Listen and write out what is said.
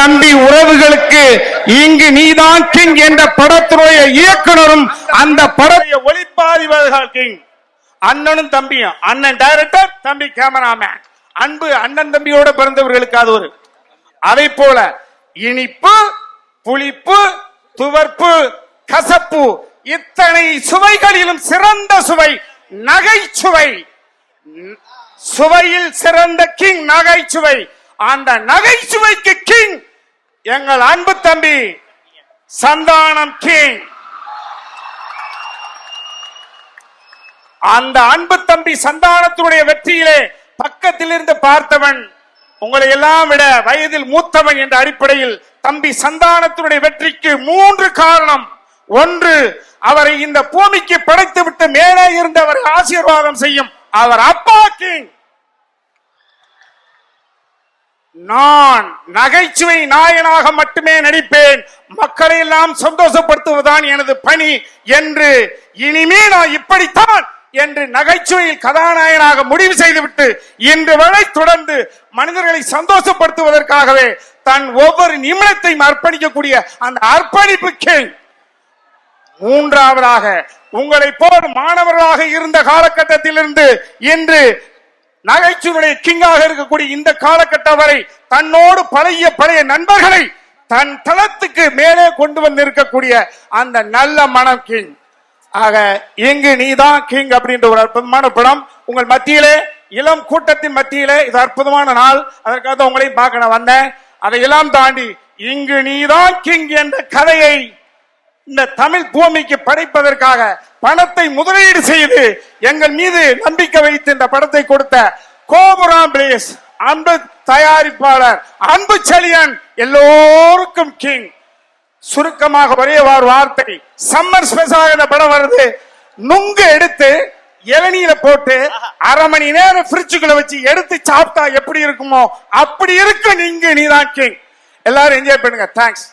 தம்பி உறவுகளுக்கு இங்கு நீதான் கிங் என்ற படத்துடைய இயக்குனரும் அந்த படத்தை ஒளிப்பாதிபர்கள் கிங். அண்ணனும் தம்பியும். அண்ணன் டைரக்டர் தம்பி கேமராமேன் அன்பு அண்ணன் தம்பியோட பிறந்தவர்களுக்கு அது ஒரு. அதை போல இனிப்பு புளிப்பு துவர்ப்பு கசப்பு இத்தனை சுவைகளிலும் சிறந்த சுவை நகைச்சுவை. சுவையில் சிறந்த கிங் நகைச்சுவை. அந்த நகைச்சுவைக்கு கிங் எங்கள் அன்பு தம்பி சந்தானம் கிங். அந்த அன்பு தம்பி சந்தானத்தினுடைய வெற்றியிலே பக்கத்தில் இருந்து பார்த்தவன் உங்களை எல்லாம் விட வயதில் மூத்தவன் என்ற அடிப்படையில் தம்பி சந்தானத்தினுடைய வெற்றிக்கு மூன்று காரணம். ஒன்று அவரை இந்த பூமிக்கு படைத்துவிட்டு மேலே மேலே அவரை ஆசீர்வாதம் செய்யும். அவர் அப்பா கிங். நான் நகைச்சுவை நாயனாக மட்டுமே நடிப்பேன். மக்களை எல்லாம் சந்தோஷப்படுத்துவதுதான் எனது பணி என்று இனிமே நான் இப்படித்தான் என்று நகைச்சுவையில் கதாநாயகனாக முடிவு செய்துவிட்டு இன்று வரை தொடர்ந்து மனிதர்களை சந்தோஷப்படுத்துவதற்காகவே தன் ஒவ்வொரு நிமிடத்தையும் அர்ப்பணிக்கக்கூடிய அந்த அர்ப்பணிப்புக்கு மூன்றாவதாக உங்களை போல் மாணவர்களாக இருந்த காலகட்டத்திலிருந்து இன்று நகைச்சுவையுடைய கிங்காக இருக்கக்கூடிய இந்த காலகட்டம் வரை தன்னோடு பழைய பழைய நண்பர்களை தன் தளத்துக்கு மேலே கொண்டு வந்து இருக்கக்கூடிய அந்த நல்ல மனம் கிங் ஆக இங்கு நீதான் கிங் அப்படின்ற ஒரு அற்புதமான படம். உங்கள் மத்தியிலே இளம் கூட்டத்தின் மத்தியிலே இது அற்புதமான நாள். அதற்காக தான் உங்களையும் பார்க்க நான் வந்தேன். அதையெல்லாம் தாண்டி இங்கு நீதான் கிங் என்ற கதையை இந்த தமிழ் பூமிக்கு படைப்பதற்காக பணத்தை முதலீடு செய்து எங்கள் மீது நம்பிக்கை வைத்து இந்த படத்தை கொடுத்த கோபுராம் பிளேஸ் அன்பு தயாரிப்பாளர் அன்பு செழியன் எல்லோருக்கும் கிங் சுருக்கமாக ஒரே ஒரு வார்த்தை சம்மர் ஸ்பெஷலாக இந்த படம் வருது. நுங்கு எடுத்து இளநீர போட்டு அரை மணி நேரம் ஃப்ரிட்ஜுக்குள்ள வச்சு எடுத்து சாப்பிட்டா எப்படி இருக்குமோ அப்படி இருக்கு நீங்க நீதான் கிங் எல்லாரும் என்ஜாய் பண்ணுங்க. தேங்க்ஸ்